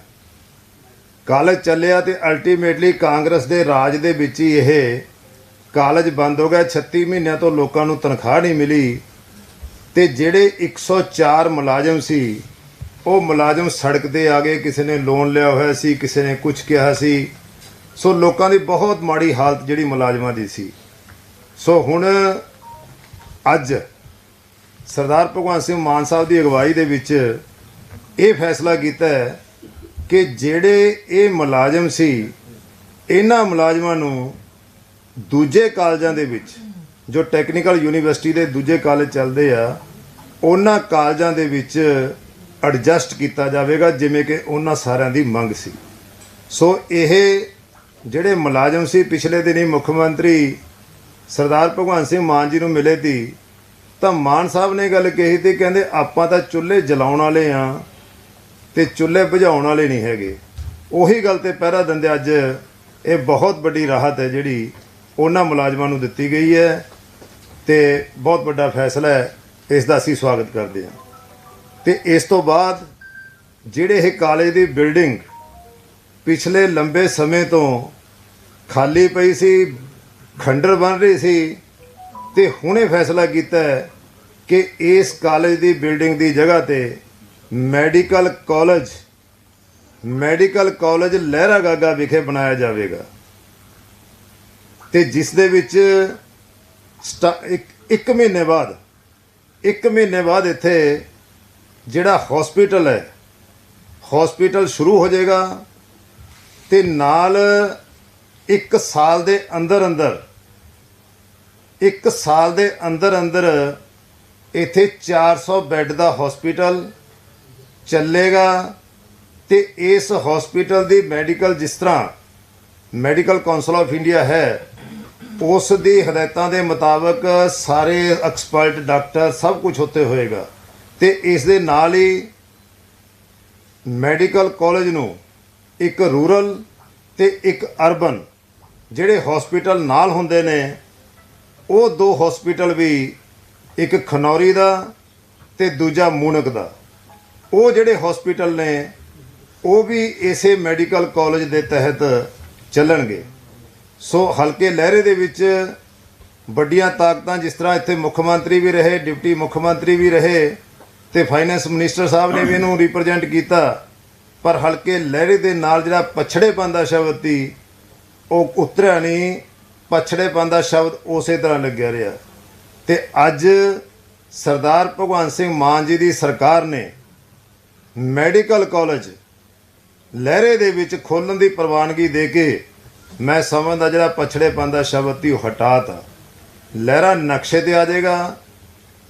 B: ਕਾਲਜ ਚੱਲਿਆ ਤੇ ਅਲਟੀਮੇਟਲੀ ਕਾਂਗਰਸ ਦੇ ਰਾਜ ਦੇ ਵਿੱਚ ਹੀ ਇਹ ਕਾਲਜ ਬੰਦ ਹੋ ਗਿਆ 36 ਮਹੀਨਿਆਂ ਤੋਂ ਲੋਕਾਂ ਨੂੰ ਤਨਖਾਹ ਨਹੀਂ ਮਿਲੀ ਤੇ ਜਿਹੜੇ 104 ਮੁਲਾਜ਼ਮ ਸੀ, ਉਹ ਮੁਲਾਜ਼ਮ ਸੜਕ ਤੇ ਆ ਗਏ ਕਿਸੇ ਨੇ ਲੋਨ ਲਿਆ ਹੋਇਆ ਸੀ, ਕਿਸੇ ਨੇ ਕੁਝ ਕਿਹਾ ਸੀ। ਸੋ ਲੋਕਾਂ ਦੀ ਬਹੁਤ ਮਾੜੀ ਹਾਲਤ ਜਿਹੜੀ ਮੁਲਾਜ਼ਮਾਂ ਦੀ ਸੀ। ਸੋ ਹੁਣ ਅੱਜ ਸਰਦਾਰ ਭਗਵੰਤ ਸਿੰਘ ਮਾਨ ਸਾਹਿਬ ਦੀ ਅਗਵਾਈ ਦੇ ਵਿੱਚ ਇਹ ਫੈਸਲਾ ਕੀਤਾ ਹੈ ਕਿ ਜਿਹੜੇ ਇਹ ਮੁਲਾਜ਼ਮ ਸੀ, ਇਹਨਾਂ ਮੁਲਾਜ਼ਮਾਂ ਨੂੰ ਦੂਜੇ ਕਾਲਜਾਂ ਦੇ ਵਿੱਚ, ਜੋ ਟੈਕਨੀਕਲ ਯੂਨੀਵਰਸਿਟੀ ਦੇ ਦੂਜੇ ਕਾਲਜ ਚੱਲਦੇ ਆ, ਉਹਨਾਂ ਕਾਲਜਾਂ ਦੇ ਵਿੱਚ ਐਡਜਸਟ ਕੀਤਾ ਜਾਵੇਗਾ, ਜਿਵੇਂ ਕਿ ਉਹਨਾਂ ਸਾਰਿਆਂ ਦੀ ਮੰਗ ਸੀ। ਸੋ ਇਹ ਜਿਹੜੇ ਮੁਲਾਜ਼ਮ ਸੀ, ਪਿਛਲੇ ਦਿਨੀ ਮੁੱਖ ਮੰਤਰੀ ਸਰਦਾਰ ਭਗਵੰਤ ਸਿੰਘ ਮਾਨ ਜੀ ਨੂੰ ਮਿਲੇ ਤੀ ਤਾਂ ਮਾਨ ਸਾਹਿਬ ਨੇ ਗੱਲ ਕਹੀ ਤੇ ਕਹਿੰਦੇ ਆਪਾਂ ਤਾਂ ਚੁੱਲ੍ਹੇ ਜਲਾਉਣ ਵਾਲੇ ਆ ਤੇ ਚੁੱਲ੍ਹੇ ਬੁਝਾਉਣ ਵਾਲੇ ਨਹੀਂ ਹੈਗੇ। ਉਹੀ ਗੱਲ ਤੇ ਪਹਿਰਾ ਦਿੰਦੇ ਅੱਜ, ਇਹ ਬਹੁਤ ਵੱਡੀ ਰਾਹਤ ਹੈ ਜਿਹੜੀ ਉਹਨਾਂ ਮੁਲਾਜ਼ਮਾਂ ਨੂੰ ਦਿੱਤੀ ਗਈ ਹੈ ਤੇ ਬਹੁਤ ਵੱਡਾ ਫੈਸਲਾ ਹੈ, ਇਸ ਦਾ ਅਸੀਂ ਸਵਾਗਤ ਕਰਦੇ ਹਾਂ। ਤੇ ਇਸ ਤੋਂ ਬਾਅਦ ਜਿਹੜੇ ਇਹ ਕਾਲਜ ਦੀ ਬਿਲਡਿੰਗ ਪਿਛਲੇ ਲੰਬੇ ਸਮੇਂ ਤੋਂ ਖਾਲੀ ਪਈ ਸੀ, ਖੰਡਰ ਬਣ ਰਹੀ ਸੀ ਤੇ ਹੁਣੇ ਫੈਸਲਾ ਕੀਤਾ ਹੈ ਕਿ ਇਸ ਕਾਲਜ ਦੀ ਬਿਲਡਿੰਗ ਦੀ ਜਗ੍ਹਾ ਤੇ medical college medical college Lehragaga ਵਿਖੇ ਬਣਾਇਆ ਜਾਵੇਗਾ। ਤੇ ਜਿਸ ਦੇ ਵਿੱਚ ਸਟਾ- ਇੱਕ ਇੱਕ ਮਹੀਨੇ ਬਾਅਦ, ਇੱਕ ਮਹੀਨੇ ਬਾਅਦ ਇੱਥੇ ਜਿਹੜਾ ਹਸਪੀਟਲ ਹੈ ਹਸਪੀਟਲ ਸ਼ੁਰੂ ਹੋ ਜਾਏਗਾ ਤੇ ਨਾਲ ਇੱਕ ਸਾਲ ਦੇ ਅੰਦਰ ਅੰਦਰ, ਇੱਕ ਸਾਲ ਦੇ ਅੰਦਰ ਅੰਦਰ ਇੱਥੇ 400 ਬੈੱਡ ਦਾ ਹਸਪੀਟਲ ਚੱਲੇਗਾ ਤੇ ਇਸ ਹਸਪੀਟਲ ਦੀ ਮੈਡੀਕਲ ਜਿਸ ਤਰ੍ਹਾਂ ਮੈਡੀਕਲ ਕਾਉਂਸਲ ਆਫ ਇੰਡੀਆ ਹੈ ਉਸ ਦੀ ਹਦਾਇਤਾਂ ਦੇ ਮੁਤਾਬਕ ਸਾਰੇ ਐਕਸਪਰਟ ਡਾਕਟਰ ਸਭ ਕੁਝ ਉੱਥੇ ਹੋਏਗਾ ਤੇ ਇਸ ਦੇ ਨਾਲ ਹੀ ਮੈਡੀਕਲ ਕਾਲਜ ਨੂੰ ਇੱਕ ਰੂਰਲ ਤੇ ਇੱਕ ਅਰਬਨ ਜਿਹੜੇ ਹਸਪੀਟਲ ਨਾਲ ਹੁੰਦੇ ਨੇ, ਉਹ ਦੋ ਹਸਪੀਟਲ ਵੀ ਇੱਕ ਖਨੌਰੀ ਦਾ ਤੇ ਦੂਜਾ ਮੂਨਕ ਦਾ। ਉਹ ਜਿਹੜੇ ਹਸਪੀਟਲ ਨੇ, ਉਹ ਵੀ ਇਸੇ ਮੈਡੀਕਲ ਕਾਲਜ ਦੇ ਤਹਿਤ ਚੱਲਣਗੇ। ਸੋ ਹਲਕੇ ਲਹਿਰੇ ਦੇ ਵਿੱਚ ਵੱਡੀਆਂ ਤਾਕਤਾਂ ਜਿਸ ਤਰ੍ਹਾਂ ਇੱਥੇ ਮੁੱਖ ਮੰਤਰੀ ਵੀ ਰਹੇ, ਡਿਪਟੀ ਮੁੱਖ ਮੰਤਰੀ ਵੀ ਰਹੇ ਤੇ ਫਾਈਨੈਂਸ ਮਿਨਿਸਟਰ ਸਾਹਿਬ ਨੇ ਵੀ ਇਹਨੂੰ ਰਿਪਰੈਜ਼ੈਂਟ ਕੀਤਾ, ਪਰ ਹਲਕੇ ਲਹਿਰੇ ਦੇ ਨਾਲ ਜਿਹੜਾ ਪਛੜੇਪਨ ਦਾ ਸ਼ਬਦ ਸੀ, ਉਹ ਉਤਰਿਆ ਨਹੀਂ, ਪਛੜੇਪਨ ਦਾ ਸ਼ਬਦ ਉਸੇ ਤਰ੍ਹਾਂ ਲੱਗਿਆ ਰਿਹਾ। ਤੇ ਅੱਜ ਸਰਦਾਰ ਭਗਵੰਤ ਸਿੰਘ ਮਾਨ ਜੀ ਦੀ ਸਰਕਾਰ ਨੇ ਮੈਡੀਕਲ ਕਾਲਜ ਲਹਿਰੇ ਦੇ ਵਿੱਚ ਖੋਲਣ ਦੀ ਪ੍ਰਵਾਨਗੀ ਦੇ ਕੇ ਮੈਂ ਸਮਝਦਾ ਜਿਹੜਾ ਪਛੜੇਪਨ ਦਾ ਸ਼ਬਦ ਸੀ ਉਹ ਹਟਾਤਾ ਲਹਿਰਾ ਨਕਸ਼ੇ ਤੇ ਆ ਜਾਏਗਾ।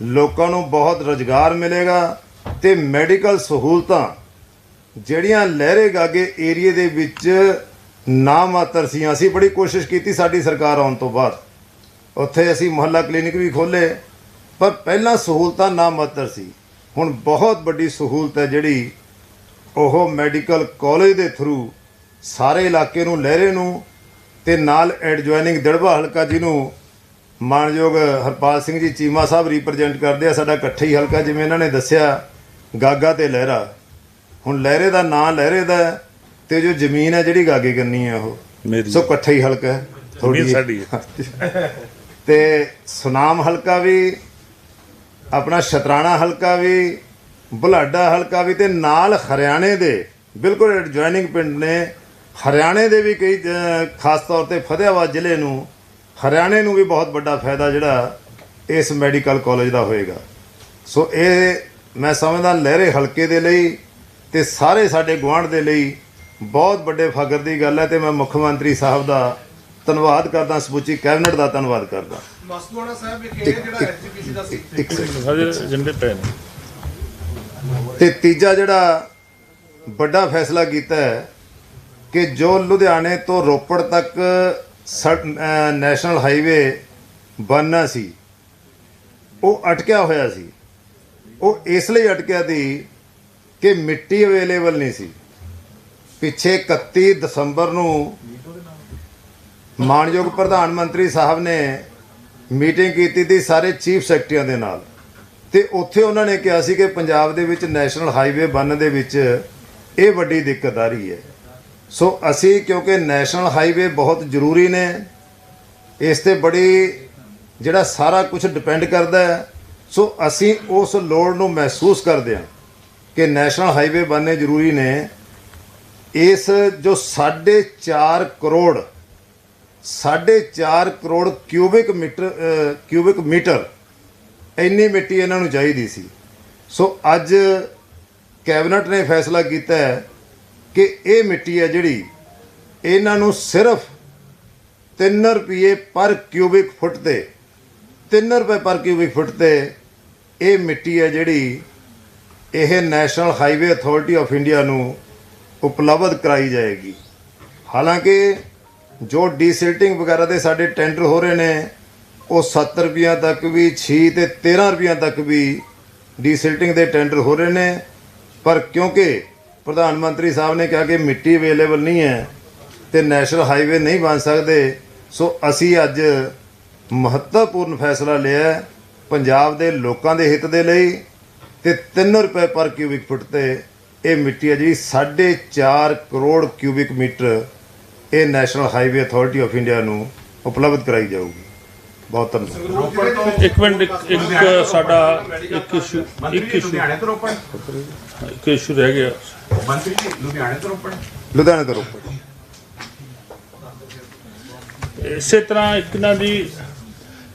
B: ਲੋਕਾਂ ਨੂੰ ਬਹੁਤ ਰੁਜ਼ਗਾਰ ਮਿਲੇਗਾ ਤੇ ਮੈਡੀਕਲ ਸਹੂਲਤਾਂ ਜਿਹੜੀਆਂ ਲਹਿਰੇ ਗਾਗੇ ਏਰੀਏ ਦੇ ਵਿੱਚ ਨਾ ਮਾਤਰ ਸੀ। ਅਸੀਂ ਬੜੀ ਕੋਸ਼ਿਸ਼ ਕੀਤੀ ਸਾਡੀ ਸਰਕਾਰ ਆਉਣ ਤੋਂ ਬਾਅਦ। ਉੱਥੇ ਅਸੀਂ ਮੁਹੱਲਾ ਕਲੀਨਿਕ ਵੀ ਖੋਲੇ ਪਰ ਪਹਿਲਾਂ ਸਹੂਲਤਾਂ ਨਾ ਮਾਤਰ ਸੀ। ਹੁਣ ਬਹੁਤ ਵੱਡੀ ਸਹੂਲਤ ਹੈ ਜਿਹੜੀ ਉਹ ਮੈਡੀਕਲ ਕਾਲਜ ਦੇ ਥਰੂ ਸਾਰੇ ਇਲਾਕੇ ਨੂੰ, ਲਹਿਰੇ ਨੂੰ ਤੇ ਨਾਲ ਐਡਜੋਇਨਿੰਗ ਦੜਬਾ ਹਲਕਾ ਜਿਹਨੂੰ ਮਾਨਯੋਗ ਹਰਪਾਲ ਸਿੰਘ ਜੀ ਚੀਮਾ ਸਾਹਿਬ ਰਿਪਰੈਜ਼ੈਂਟ ਕਰਦੇ ਆ ਸਾਡਾ ਇਕੱਠੇ ਹੀ ਹਲਕਾ ਜਿਵੇਂ ਇਹਨਾਂ ਨੇ ਦੱਸਿਆ ਗਾਗਾ ਤੇ ਲਹਿਰਾ। ਹੁਣ ਲਹਿਰੇ ਦਾ ਨਾਂ ਲਹਿਰੇ ਦਾ ਤੇ ਜੋ ਜ਼ਮੀਨ ਹੈ ਜਿਹੜੀ ਗਾਗੇ ਕਰਨੀ ਹੈ ਉਹ। ਸੋ ਇਕੱਠਾ ਹੀ ਹਲਕਾ ਹੈ
A: ਜ਼ਮੀਨ ਸਾਡੀ। (laughs)
B: ਤੇ ਸੁਨਾਮ ਹਲਕਾ ਵੀ ਆਪਣਾ ਸ਼ਤਰਾਣਾ ਹਲਕਾ ਵੀ ਬੁਲਾਡਾ ਹਲਕਾ ਵੀ ਤੇ ਨਾਲ ਹਰਿਆਣੇ ਦੇ ਬਿਲਕੁਲ ਐਡਜੋਇਨਿੰਗ ਪਿੰਡ ਨੇ ਹਰਿਆਣੇ ਦੇ ਵੀ ਕਈ ਖਾਸ ਤੌਰ ਤੇ ਫਤਿਆਬਾਦ ਜ਼ਿਲ੍ਹੇ ਨੂੰ ਹਰਿਆਣੇ ਨੂੰ ਵੀ ਬਹੁਤ ਵੱਡਾ ਫਾਇਦਾ ਜਿਹੜਾ ਇਸ ਮੈਡੀਕਲ ਕਾਲਜ ਦਾ ਹੋਏਗਾ। ਸੋ ਇਹ ਮੈਂ ਸਮਝਦਾ ਲਹਿਰੇ ਹਲਕੇ ਦੇ ਲਈ ਤੇ ਸਾਰੇ ਸਾਡੇ ਗੁਆਂਢ ਦੇ ਲਈ ਬਹੁਤ ਵੱਡੇ ਫਖਰ ਦੀ ਗੱਲ ਹੈ ਤੇ ਮੈਂ ਮੁੱਖ ਮੰਤਰੀ ਸਾਹਿਬ ਦਾ ਧੰਨਵਾਦ ਕਰਦਾ ਸਮੁੱਚੀ ਕੈਬਨਿਟ ਦਾ ਧੰਨਵਾਦ ਕਰਦਾ।
C: ਮਸਤੂਆਣਾ ਸਾਹਿਬ ਜਿਹੜਾ ਐਸਜੀਪੀਸੀ ਦਾ ਸੀ।
B: ਤੇ ਤੀਜਾ ਜਿਹੜਾ ਵੱਡਾ ਫੈਸਲਾ ਕੀਤਾ ਹੈ ਕਿ ਜੋ ਲੁਧਿਆਣੇ ਤੋਂ ਰੋਪੜ ਤੱਕ ਸੜ- ਨੈਸ਼ਨਲ ਹਾਈਵੇ ਬਣਨਾ ਸੀ, ਉਹ ਅਟਕਿਆ ਹੋਇਆ ਸੀ। ਉਹ ਇਸ ਲਈ ਅਟਕਿਆ ਸੀ ਕਿ ਮਿੱਟੀ ਅਵੇਲੇਬਲ ਨਹੀਂ ਸੀ। ਪਿੱਛੇ 31 ਦਸੰਬਰ ਨੂੰ ਮਾਨਯੋਗ ਪ੍ਰਧਾਨ ਮੰਤਰੀ ਸਾਹਿਬ ਨੇ ਮੀਟਿੰਗ ਕੀਤੀ ਸੀ ਸਾਰੇ ਚੀਫ ਸੈਕਟਰੀਆਂ ਦੇ ਨਾਲ। ਤੇ ਉੱਥੇ ਉਹਨਾਂ ਨੇ ਕਿਹਾ ਸੀ ਕਿ ਪੰਜਾਬ ਦੇ ਵਿੱਚ ਨੈਸ਼ਨਲ ਹਾਈਵੇ ਬਣਨ ਦੇ ਵਿੱਚ ਇਹ ਵੱਡੀ ਦਿੱਕਤ ਆ ਰਹੀ ਹੈ। ਸੋ ਅਸੀਂ ਕਿਉਂਕਿ ਨੈਸ਼ਨਲ ਹਾਈਵੇ ਬਹੁਤ ਜ਼ਰੂਰੀ ਨੇ, ਇਸ ਤੇ ਬੜੀ ਜਿਹੜਾ ਸਾਰਾ ਕੁਝ ਡਿਪੈਂਡ ਕਰਦਾ ਹੈ। ਸੋ ਅਸੀਂ ਉਸ ਲੋੜ ਨੂੰ ਮਹਿਸੂਸ ਕਰਦੇ ਹਾਂ ਕਿ ਨੈਸ਼ਨਲ ਹਾਈਵੇ ਬਣਨੇ ਜ਼ਰੂਰੀ ਨੇ। ਇਸ ਜੋ 4.5 crore 4.5 crore cubic metre cubic metre ਇੰਨੀ ਮਿੱਟੀ ਇਹਨਾਂ ਨੂੰ ਚਾਹੀਦੀ ਸੀ। ਸੋ ਅੱਜ ਕੈਬਨਿਟ ਨੇ ਫੈਸਲਾ ਕੀਤਾ ਹੈ ਕਿ ਇਹ ਮਿੱਟੀ ਹੈ ਜਿਹੜੀ ਇਹਨਾਂ ਨੂੰ ਸਿਰਫ 3 ਰੁਪਏ ਪਰ ਕਿਊਬਿਕ ਫੁੱਟ ਤੇ 3 ਰੁਪਏ ਪਰ ਕਿਊਬਿਕ ਫੁੱਟ ਤੇ ਇਹ ਮਿੱਟੀ ਹੈ ਜਿਹੜੀ ਇਹ national highway authority of India ਨੂੰ ਉਪਲਬਧ ਕਰਾਈ ਜਾਏਗੀ। ਹਾਲਾਂਕਿ ਜੋ ਡੀਸਿਲਟਿੰਗ ਵਗੈਰਾ ਦੇ ਸਾਡੇ ਟੈਂਡਰ ਹੋ ਰਹੇ ਨੇ, ਉਹ 7 ਰੁਪਈਆ ਤੱਕ ਵੀ 6 ਤੇ 13 ਰੁਪਈਆ ਤੱਕ ਵੀ ਡੀਸਿਲਟਿੰਗ ਦੇ ਟੈਂਡਰ ਹੋ ਰਹੇ ਨੇ। ਪਰ ਕਿਉਂਕਿ ਪ੍ਰਧਾਨ ਮੰਤਰੀ ਸਾਹਿਬ ਨੇ ਕਿਹਾ ਕਿ ਮਿੱਟੀ ਅਵੇਲੇਬਲ ਨਹੀਂ ਹੈ ਤੇ ਨੈਸ਼ਨਲ ਹਾਈਵੇ ਨਹੀਂ ਬਣ ਸਕਦੇ। ਸੋ ਅਸੀਂ ਅੱਜ ਮਹੱਤਵਪੂਰਨ ਫੈਸਲਾ ਲਿਆ ਪੰਜਾਬ ਦੇ ਲੋਕਾਂ ਦੇ ਹਿੱਤ ਦੇ ਲਈ ਤੇ 3 ਰੁਪਏ ਪਰ ਕਿਊਬਿਕ ਫੁੱਟ ਤੇ ਇਹ ਮਿੱਟੀ ਹੈ ਜਿਹੜੀ 4.5 ਕਰੋੜ ਕਿਊਬਿਕ ਮੀਟਰ ਇਹ national highway authority of India ਨੂੰ ਉਪਲਬਧ ਕਰਾਈ ਜਾਊਗੀ। ਬਹੁਤ ਧੰਨਵਾਦ।
C: ਰੋਪੜ ਤੋਂ
A: ਇੱਕ ਮਿੰਟ ਇੱਕ- ਸਾਡਾ ਇੱਕ ਇਸ਼ੂ ਇੱਕ ਇਸ਼ੂ ਇੱਕ ਇਸ਼ੂ ਰਹਿ ਗਿਆ।
C: ਮੰਤਰੀ ਜੀ ਲੁਧਿਆਣੇ ਤੋਂ ਰੋਪੜ?
B: ਲੁਧਿਆਣਾ ਤੋਂ ਰੋਪੜ।
A: ਇਸੇ ਤਰ੍ਹਾਂ ਇੱਕ ਨਾ ਦੀ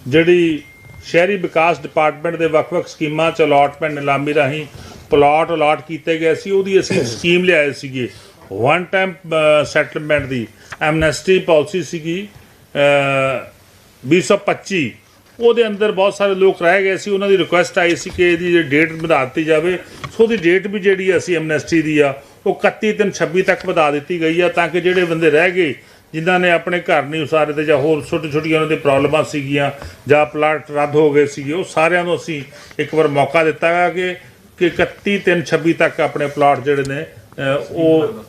A: ਜਿਹੜੀ ਸ਼ਹਿਰੀ ਵਿਕਾਸ ਡਿਪਾਰਟਮੈਂਟ ਦੇ ਵੱਖ-ਵੱਖ ਸਕੀਮਾਂ ਚ ਅਲਾਟਮੈਂਟ ਨਿਲਾਮੀ ਰਾਹੀਂ ਪਲਾਟ ਅਲਾਟ ਕੀਤੇ ਗਏ ਸੀ ਉਹਦੀ ਅਸੀਂ ਸਕੀਮ ਲਿਆਏ ਸੀਗੇ। ਵਨ ਟਾਈਮ ਸੈਟਲਮੈਂਟ ਦੀ। ਐਮਨੈਸਟੀ ਪਾਲਿਸੀ ਸੀਗੀ ਅਹ, 2025 ਉਹਦੇ ਅੰਦਰ ਬਹੁਤ ਸਾਰੇ ਲੋਕ ਰਹਿ ਗਏ ਸੀ। ਉਹਨਾਂ ਦੀ ਰਿਕੁਐਸਟ ਆਈ ਸੀ ਕਿ ਇਹਦੀ ਡੇਟ ਵਧਾ ਦਿੱਤੀ ਜਾਵੇ। ਸੋ ਉਹਦੀ ਡੇਟ ਵੀ ਜਿਹੜੀ ਅਸੀਂ ਐਮਨੈਸਟੀ ਦੀ ਆ ਉਹ 31 ਦਿਨ 26 ਤੱਕ ਵਧਾ ਦਿੱਤੀ ਗਈ ਆ ਤਾਂ ਕਿ ਜਿਹੜੇ ਬੰਦੇ ਰਹਿ ਗਏ ਜਿਨ੍ਹਾਂ ਨੇ ਆਪਣੇ ਘਰ ਨਹੀਂ ਉਸਾਰੇ ਤੇ ਜਾਂ ਹੋਰ ਛੋਟੀ ਛੋਟੀਆਂ ਉਹਨਾਂ ਦੇ ਪ੍ਰੋਬਲਮਾਂ ਸੀਗੀਆਂ ਜਾਂ ਪਲਾਟ ਰੱਦ ਹੋ ਗਏ ਸੀਗੇ ਉਹ ਸਾਰਿਆਂ ਨੂੰ ਅਸੀਂ ਇੱਕ ਵਾਰ ਮੌਕਾ ਦਿੱਤਾ ਗਾ ਕਿ ਕਿ 31 ਤਿੰਨ 26 ਤੱਕ ਆਪਣੇ ਪਲਾਟ ਜਿਹੜੇ ਨੇ ਉਹ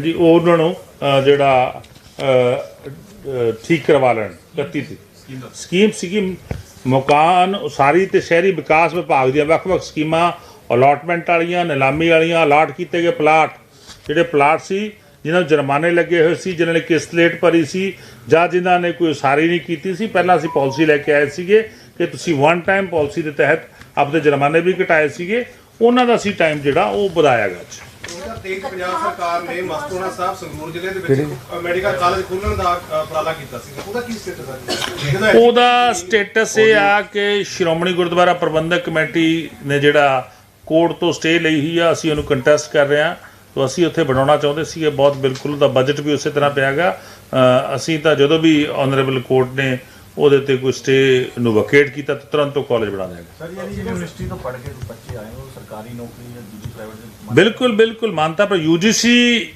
A: ਜੀ ਉਹਨਾਂ ਨੂੰ ਜਿਹੜਾ ਠੀਕ ਕਰਵਾ ਲੈਣ 31 ਦੀ ਸਕੀਮ ਸੀਗੀ ਮਕਾਨ, ਉਸਾਰੀ ਤੇ ਸ਼ਹਿਰੀ ਵਿਕਾਸ ਵਿਭਾਗ ਦੀਆਂ ਵੱਖ-ਵੱਖ ਸਕੀਮਾਂ ਅਲਾਟਮੈਂਟ ਵਾਲੀਆਂ, ਨਿਲਾਮੀ ਵਾਲੀਆਂ ਅਲਾਟ ਕੀਤੇ ਗਏ ਪਲਾਟ। ਜਿਹੜੇ ਪਲਾਟ ਸੀ, ਜਿਨ੍ਹਾਂ ਨੂੰ ਜੁਰਮਾਨੇ ਲੱਗੇ ਹੋਏ ਸੀ, ਜਿਨ੍ਹਾਂ ਨੇ ਕਿਸ਼ਤ ਲੇਟ ਭਰੀ ਸੀ, ਜਾਂ ਜਿਨ੍ਹਾਂ ਨੇ ਕੋਈ ਉਸਾਰੀ ਨਹੀਂ ਕੀਤੀ ਸੀ, ਪਹਿਲਾਂ ਅਸੀਂ ਪਾਲਿਸੀ ਲੈ ਕੇ ਆਏ ਸੀਗੇ ਕਿ ਤੁਸੀਂ ਵਨ ਟਾਈਮ ਪਾਲਿਸੀ ਦੇ ਤਹਿਤ ਆਪਦੇ ਜੁਰਮਾਨੇ ਵੀ ਘਟਾਏ ਸੀਗੇ। ਉਹਨਾਂ ਦਾ ਅਸੀਂ ਟਾਈਮ ਜਿਹੜਾ, ਉਹ ਵਧਾਇਆ ਗਿਆ ਜੀ
C: 2023 ਚ ਪੰਜਾਬ ਸਰਕਾਰ ਨੇ ਮਸਤੂਆਣਾ ਸਾਹਿਬ ਸੰਗਰੂਰ ਜ਼ਿਲ੍ਹੇ ਦੇ ਵਿੱਚ ਮੈਡੀਕਲ ਕਾਲਜ ਖੋਲ੍ਹਣ ਦਾ ਅ, ਉਪਰਾਲਾ ਕੀਤਾ ਸੀ। ਉਹਦਾ ਕੀ ਸਟੇਟਸ ਹੈ
A: ਉਹਦਾ ਸਟੇਟਸ ਇਹ ਆ ਕਿ ਸ਼੍ਰੋਮਣੀ ਗੁਰਦੁਆਰਾ ਪ੍ਰਬੰਧਕ ਕਮੇਟੀ ਨੇ ਜਿਹੜਾ ਕੋਰਟ ਤੋਂ ਸਟੇ ਲਈ ਹੀ ਆ ਅਸੀਂ ਉਹਨੂੰ ਕੰਟੈਸਟ ਕਰ ਰਹੇ ਹਾਂ ਤਾਂ ਅਸੀਂ ਉੱਥੇ ਬਣਾਉਣਾ ਚਾਹੁੰਦੇ ਸੀਗੇ ਬਹੁਤ ਬਿਲਕੁਲ ਉਹਦਾ ਬਜਟ ਵੀ ਉਸੇ ਤਰ੍ਹਾਂ ਪਿਆਗਾ ਅਸੀਂ ਤਾਂ ਜਦੋਂ ਵੀ ਆਨਰੇਬਲ ਕੋਰਟ ਨੇ ਉਹਦੇ ਤੇ ਕੋਈ ਸਟੇ ਨੂੰ ਵਕੇਟ ਕੀਤਾ ਤਾਂ ਤੁਰੰਤ ਉਹ ਕਾਲਜ ਬਣਾ ਦਿਆਂਗੇ
D: ਸਰ ਯਾਨੀ ਜਿਹੜੀ ਯੂਨੀਵਰਸਿਟੀ ਤੋਂ ਪੜ੍ਹ ਕੇ ਬੱਚੇ ਆਏ ਉਹ ਸਰਕਾਰੀ ਨੌਕਰੀ ਜਾਂ ਦੂਜੀ ਪ੍ਰਾਈਵੇਟ
A: बिल्कुल बिल्कुल मानता पर यूजीसी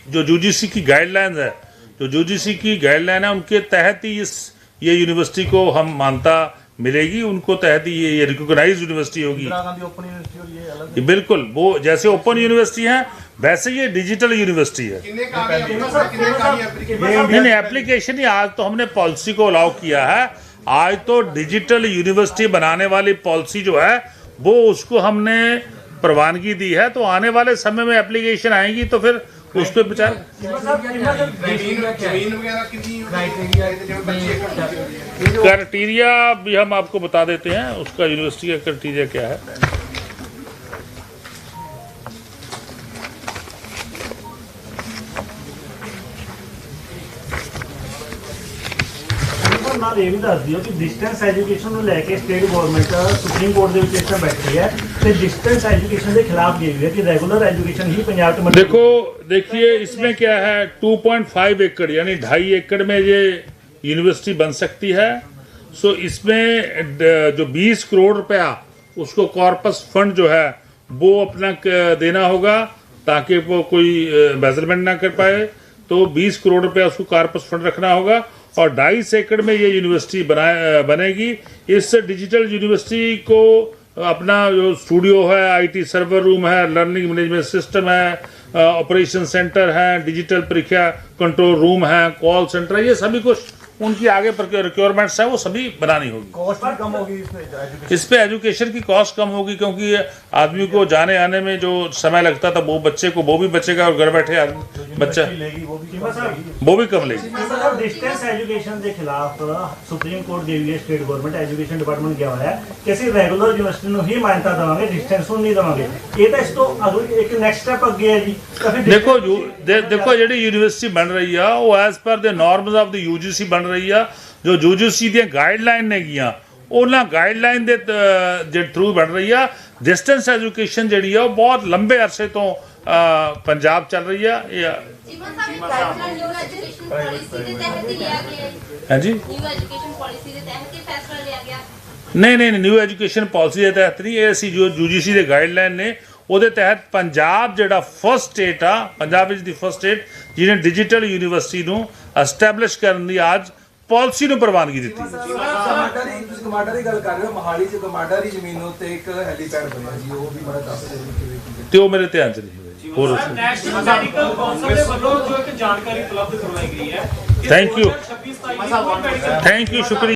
A: जो यूजीसी की गाइडलाइंस है जो यूजीसी की गाइडलाइन है उनके तहत ही इस ये यूनिवर्सिटी को हम मानता मिलेगी उनको तहत ही ये, ये रिकॉग्नाइज यूनिवर्सिटी होगी
D: इंदिरा गांधी ओपन यूनिवर्सिटी और ये अलग
A: ये बिल्कुल वो जैसे ओपन यूनिवर्सिटी है वैसे ये डिजिटल यूनिवर्सिटी है
C: ਕਿੰਨੇ ਕਾਗਜ਼ ਉਹਨਾਂ ਸਰ ਕਿੰਨੇ ਕਾਗਜ਼ ਐਪਲੀਕੇਸ਼ਨ
A: नहीं नहीं एप्लीकेशन ही आज तो हमने पॉलिसी को अलाउ किया है आज तो डिजिटल यूनिवर्सिटी बनाने वाली पॉलिसी जो है वो उसको हमने प्रवानगी दी है तो आने वाले समय में एप्लीकेशन आएँगी तो फिर उस पर विचार क्राइटेरिया भी हम आपको बता देते हैं उसका यूनिवर्सिटी का क्राइटेरिया क्या है।
E: ਨਾਲ ਇਹ ਵੀ ਦੱਸ ਦਿਓ ਕਿ ਡਿਸਟੈਂਸ ਐਜੂਕੇਸ਼ਨ ਨੂੰ ਲੈ ਕੇ ਸਟੇਟ ਗਵਰਨਮੈਂਟ ਸੁਪਰੀਮ ਕੋਰਟ ਦੇ ਵਿੱਚ ਇਸ ਤਰ੍ਹਾਂ ਬੈਠੀ ਹੈ ਤੇ ਡਿਸਟੈਂਸ ਐਜੂਕੇਸ਼ਨ ਦੇ ਖਿਲਾਫ ਗਈ ਹੋਈ ਹੈ ਕਿ ਰੈਗੂਲਰ ਐਜੂਕੇਸ਼ਨ ਹੀ ਪੰਜਾਬ 'ਚ ਮੰਨੀ
A: देखो देखिए इसमें क्या है 2.5 एकड़ यानी ढाई एकड़ में ये यूनिवर्सिटी बन सकती है सो इसमें ड- जो 20 करोड़ रुपया उसको कॉर्पस फंड जो है वो अपना क- देना होगा ताकि वो कोई मेजरमेंट ना कर पाए तो 20 करोड़ रुपया उसको कॉर्पस फंड रखना होगा और ढाई एकड़ में ये यूनिवर्सिटी बनाए बनेगी। इससे डिजिटल यूनिवर्सिटी को अपना जो स्टूडियो है, आईटी सर्वर रूम है, लर्निंग मैनेजमेंट सिस्टम है ऑपरेशन सेंटर है, डिजिटल परीक्षा कंट्रोल रूम है, कॉल सेंटर है, ये सभी कुछ उनकी आगे रिक्वायरमेंट्स है वो सभी बनानी होगी
D: कॉस्ट भी कम होगी इसमें एजुकेशन
A: इस पे एजुकेशन की कॉस्ट कम होगी क्योंकि ये आदमी को जाने आने में जो समय लगता था वो बच्चे को वो भी बचेगा और घर बैठे आदमी बच्चा
D: लेगी वो भी
E: ਚੀਮਾ ਸਾਹਿਬ
A: वो भी कम लेगी
E: ਮਤਲਬ ਡਿਸਟੈਂਸ ਐਜੂਕੇਸ਼ਨ ਦੇ ਖਿਲਾਫ ਸੁਪਰੀਮ ਕੋਰਟ ਗਈ ਹੋਈ ਹੈ ਸਟੇਟ ਗਵਰਨਮੈਂਟ ਐਜੂਕੇਸ਼ਨ ਡਿਪਾਰਟਮੈਂਟ ਗਿਆ ਹੋਇਆ ਹੈ ਕਿ ਅਸੀਂ ਰੈਗੂਲਰ ਯੂਨੀਵਰਸਿਟੀ ਨੂੰ ਹੀ ਮਾਨਤਾ ਦੇਵਾਂਗੇ ਡਿਸਟੈਂਸ ਨੂੰ ਨਹੀਂ ਦੇਵਾਂਗੇ ਇਹ ਤਾਂ ਇਸ ਤੋਂ ਅਗਲੀ ਇੱਕ ਨੈਕਸਟ ਸਟੈਪ ਅੱਗੇ ਹੈ ਜੀ ਤਾਂ ਫਿਰ
A: ਦੇਖੋ
E: distance-
A: ਯੂ- ਦੇ- ਦੇਖੋ ਜਿਹੜੀ ਯੂਨੀਵਰਸਿਟੀ ਬਣ ਰਹੀ ਆ ਉਹ ਐਸ ਪਰ ਦੇ ਨਾਰਮਸ ਆਫ ਦੀ ਯੂਜੀਸੀ ਬਣ ਰਹੀ ਆ ਜੋ ਯੂਜੀਸੀ ਦੀਆਂ ਗਾਈਡਲਾਈਨ ਨੇਗੀਆਂ ਉਹਨਾਂ ਗਾਈਡਲਾਈਨ ਦੇ ਦੇ ਥਰੂ ਬਣ ਰਹੀ ਆ। ਡਿਸਟੈਂਸ ਐਜੂਕੇਸ਼ਨ ਜਿਹੜੀ ਆ ਉਹ ਬਹੁਤ ਲੰਬੇ ਅਰਸੇ ਤੋਂ ਪੰਜਾਬ ਚੱਲ ਰਹੀ ਆ। ਇਹ ਹਾਂਜੀ?
F: ਨਿਊ ਐਜੂਕੇਸ਼ਨ ਪਾਲਿਸੀ ਦੇ ਤਹਿਤ ਹੀ ਫੈਸਲਾ ਲਿਆ ਗਿਆ।
A: ਨਹੀਂ ਨਹੀਂ ਨਿਊ ਐਜੂਕੇਸ਼ਨ ਪਾਲਿਸੀ ਦੇ ਤਹਿਤ ਨਹੀਂ ਇਹ ਅਸੀਂ ਜੋ ਯੂਜੀਸੀ ਦੇ ਗਾਈਡਲਾਈਨ ਨੇ ਉਹਦੇ ਤਹਿਤ ਪੰਜਾਬ ਜਿਹੜਾ ਫਸਟ ਸਟੇਟ ਆ ਪੰਜਾਬ ਵਿੱਚ ਦੀ ਫਸਟ ਸਟੇਟ ਜਿਹਨੇ ਡਿਜੀਟਲ ਯੂਨੀਵਰਸਿਟੀ ਨੂੰ ਐਸਟੈਬਲਿਸ਼ ਕਰਨ ਦੀ ਅੱਜ ਪਾਲਿਸੀ ਨੂੰ ਪ੍ਰਵਾਨਗੀ ਦਿੱਤੀ
G: ਤੁਸੀਂ ਕਮਾਂਡਰ ਦੀ ਗੱਲ ਕਰ ਰਹੇ ਹੋ ਮਹਾਲੀ ਚ ਕਮਾਂਡਰ ਦੀ ਜ਼ਮੀਨ ਉੱਤੇ ਇੱਕ ਹੈਲੀਪੈਡ ਬਣਿਆ ਜੀ ਉਹ ਵੀ ਬੜਾ ਦੱਸ ਦਿਓ ਜੀ ਕਿਵੇਂ ਕੀ ਹੈ।
A: ਤੇ ਉਹ ਮੇਰੇ ਧਿਆਨ ਚ ਨਹੀਂ ਹੋਇਆ ਹੋਰ ਦੱਸੋ।
H: ਨੈਸ਼ਨਲ ਮੈਡੀਕਲ ਕੌਂਸਲ ਦੇ ਵੱਲੋਂ ਜੋ ਇੱਕ ਜਾਣਕਾਰੀ ਉਪਲਬਧ ਕਰਵਾਈ ਗਈ ਹੈ
A: Thank you.
H: 26 27 ਦੀ ਕੋਈ ਮੈਡੀਕਲ
A: ਥੈਂਕ ਯੂ ਸ਼ੁਕਰੀਆ